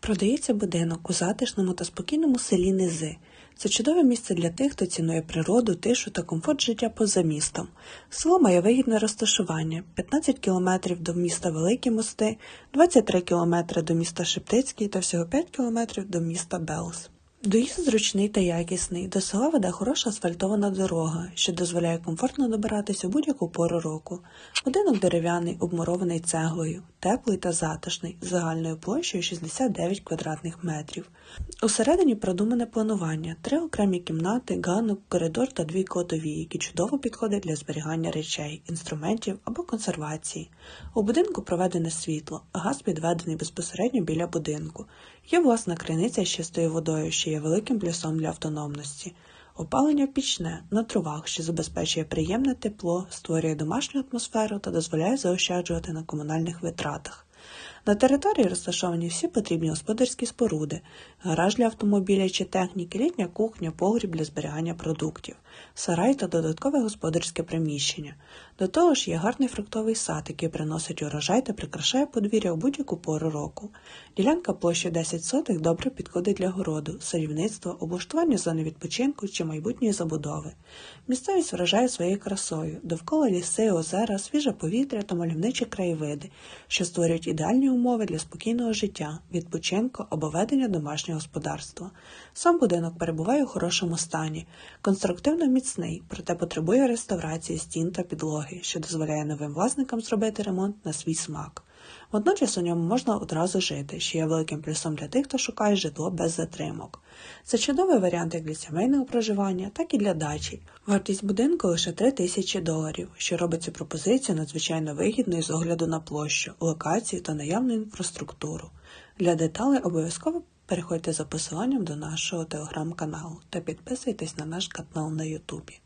Продається будинок у затишному та спокійному селі Низи. Це чудове місце для тих, хто цінує природу, тишу та комфорт життя поза містом. Село має вигідне розташування: 15 кілометрів до міста Великі Мости, 23 кілометри до міста Шептицький та всього 5 кілометрів до міста Белс. Доїзд зручний та якісний. До села веде хороша асфальтована дорога, що дозволяє комфортно добиратися у будь-яку пору року. Будинок дерев'яний, обмурований цеглою, теплий та затишний, з загальною площею 69 квадратних метрів. Усередині продумане планування, три окремі кімнати, ганок, коридор та дві кладові, які чудово підходять для зберігання речей, інструментів або консервації. У будинку проведене світло, газ підведений безпосередньо біля будинку. Є власна криниця з чистою водою, що є великим плюсом для автономності. Опалення пічне на тровах, що забезпечує приємне тепло, створює домашню атмосферу та дозволяє заощаджувати на комунальних витратах. На території розташовані всі потрібні господарські споруди, гараж для автомобіля чи техніки, літня кухня, погріб для зберігання продуктів, сарай та додаткове господарське приміщення. До того ж є гарний фруктовий сад, який приносить урожай та прикрашає подвір'я у будь-яку пору року. Ділянка площі 10 сотих добре підходить для городу, садівництва, облаштування зони відпочинку чи майбутньої забудови. Місцевість вражає своєю красою, довкола ліси, озера, свіже повітря та мальовничі краєвиди, що створюють умови для спокійного життя, відпочинку або ведення домашнього господарства. Сам будинок перебуває у хорошому стані, конструктивно міцний, проте потребує реставрації стін та підлоги, що дозволяє новим власникам зробити ремонт на свій смак. Водночас у ньому можна одразу жити, що є великим плюсом для тих, хто шукає житло без затримок. Це чудовий варіант як для сімейного проживання, так і для дачі. Вартість будинку лише 3 тисячі доларів, що робить цю пропозицію надзвичайно вигідною з огляду на площу, локацію та наявну інфраструктуру. Для деталей обов'язково переходьте за посиланням до нашого телеграм-каналу та підписуйтесь на наш канал на Ютубі.